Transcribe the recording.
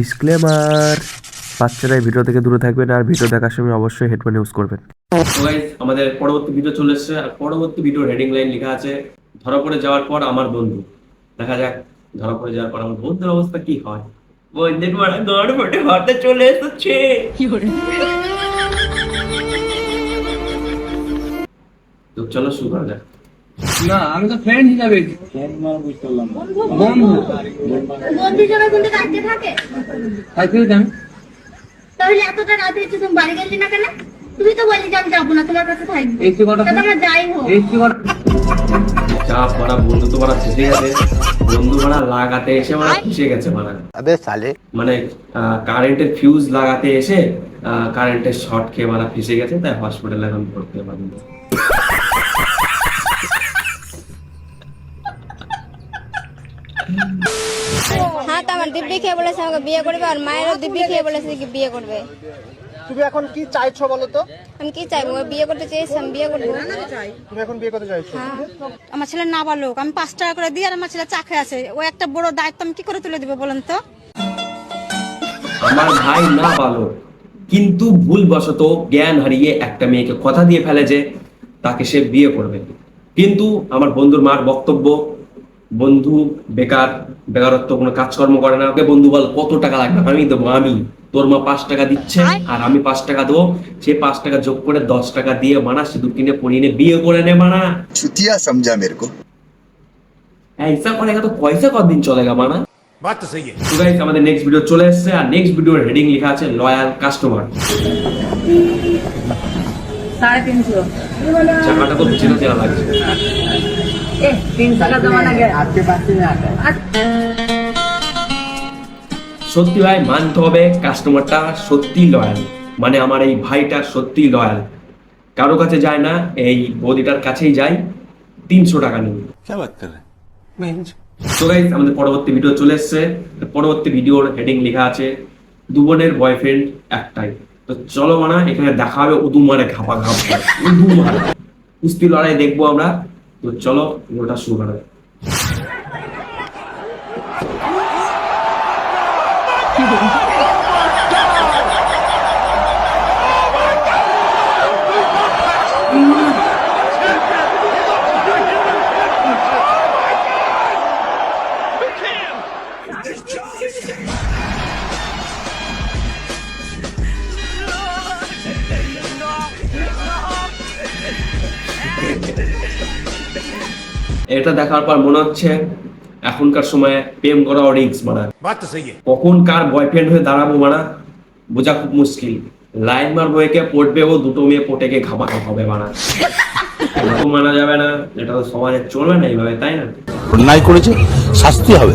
Disclaimer বাচ্চারা এই video থেকে দূরে থাকবেন আর ভিডিও দেখার সময় অবশ্যই হেডফোন ইউজ করবেন। আমাদের পরবর্তী ভিডিও চলে এসেছে আর পরবর্তী ভিডিওর হেডিং লাইন লেখা আছে ধরা পড়ে যাওয়ার পর আমার বন্ধু। দেখা যাক ধরা পড়ে যাওয়ার পর আমার বন্ধুর অবস্থা কি হয়। বন্ধুর মারা গড় ফটে হতে চলে এসেছে। কি তো চলো শুরু করা যাক। না আমি তো ফ্রেন্ড হিসাবে মানে বন্ধু। বন্ধু। কিন্তু কাজে থাকে? আমি। তাহলে এতটা তুমি বাড়ি গেলি না কেন? তুমি তো যে আমি যাব না তোমার কাছে এই তো যাই হোক। এই কথা লাগাতে এসে মানে গেছে মানে কারেন্টের ফিউজ লাগাতে এসে কারেন্টের শর্ট খেয়ে মানে ফেসে গেছে তাই হসপিটালে এখন পড়তে পারেন হ্যাঁ তো আমার দিব্যি খেয়ে বলেছে আমাকে বিয়ে করবে আর মায়েরও দিব্যি খেয়ে বলেছে কি বিয়ে করবে। তুমি এখন কি চাইছো বলো তো? আমি কি চাইব? বিয়ে করতে চেয়েছি আমি বিয়ে করব। তুমি এখন বিয়ে করতে চাইছো? আমার ছেলে না বালক আমি পাঁচ টাকা করে দিই আর আমার ছেলে চা খেয়ে আছে। ও একটা বড় দায়িত্ব আমি কি করে তুলে দিব বলেন তো? আমার ভাই না পালো কিন্তু ভুলবশত জ্ঞান হারিয়ে একটা মেয়েকে কথা দিয়ে ফেলে যে তাকে সে বিয়ে করবে। কিন্তু আমার বন্ধুর মার বক্তব্য বন্ধু বেকার বেকারত্ব কোনো কাজকর্ম করে না। ওকে বন্ধু বল কত টাকা লাগবে? আমি দেবো আমি। তোর মা পাঁচ টাকা দিচ্ছে আর আমি পাঁচ টাকা দেবো। সে পাঁচ টাকা যোগ করে দশ টাকা দিয়ে মানা সিঁদুর কিনে পরিয়ে বিয়ে করে নে মানা ছুটিয়া সমঝা মেরে কো। ऐसा করেগা তো পয়সা কতদিন চলেগা মানা বাত তো সহি তো গাইস আমাদের নেক্সট ভিডিও চলে এসেছে আর নেক্সট ভিডিওর হেডিং লেখা আছে লয়াল কাস্টমার সাড়ে তিনশো। চাকাটা তো চেনা চেনা লাগছে। সত্যি ভাই মানতে হবে কাস্টমারটা সত্যি লয়াল মানে আমার এই ভাইটা সত্যি লয়াল কারও কাছে যায় না এই বৌদিটার কাছেই যায় তিনশো টাকা নিয়ে তো গাইজ আমাদের পরবর্তী ভিডিও চলে এসছে। পরবর্তী ভিডিওর হেডিং লেখা আছে দুবনের বয়ফ্রেন্ড একটাই। তো চলো মানা এখানে দেখা হবে উদুমারে ঘাপা ঘাপ উদুমার। কুস্তি লড়াই দেখব আমরা। তো চলো ভিডিওটা শুরু করা যাক। এটা দেখার পর মনে হচ্ছে এখনকার সময়ে প্রেম করা রিক্স মানা কখন কার বয়ফ্রেন্ড হয়ে দাঁড়াবো মানা বোঝা খুব মুশকিল। লাইন মারবো বইকে পড়বে ও দুটো মেয়ে পটেকে খাবার হবে মানা মানা যাবে না এটা তো সমাজে চলবে না এইভাবে তাই না? অন্যায় করেছে শাস্তি হবে।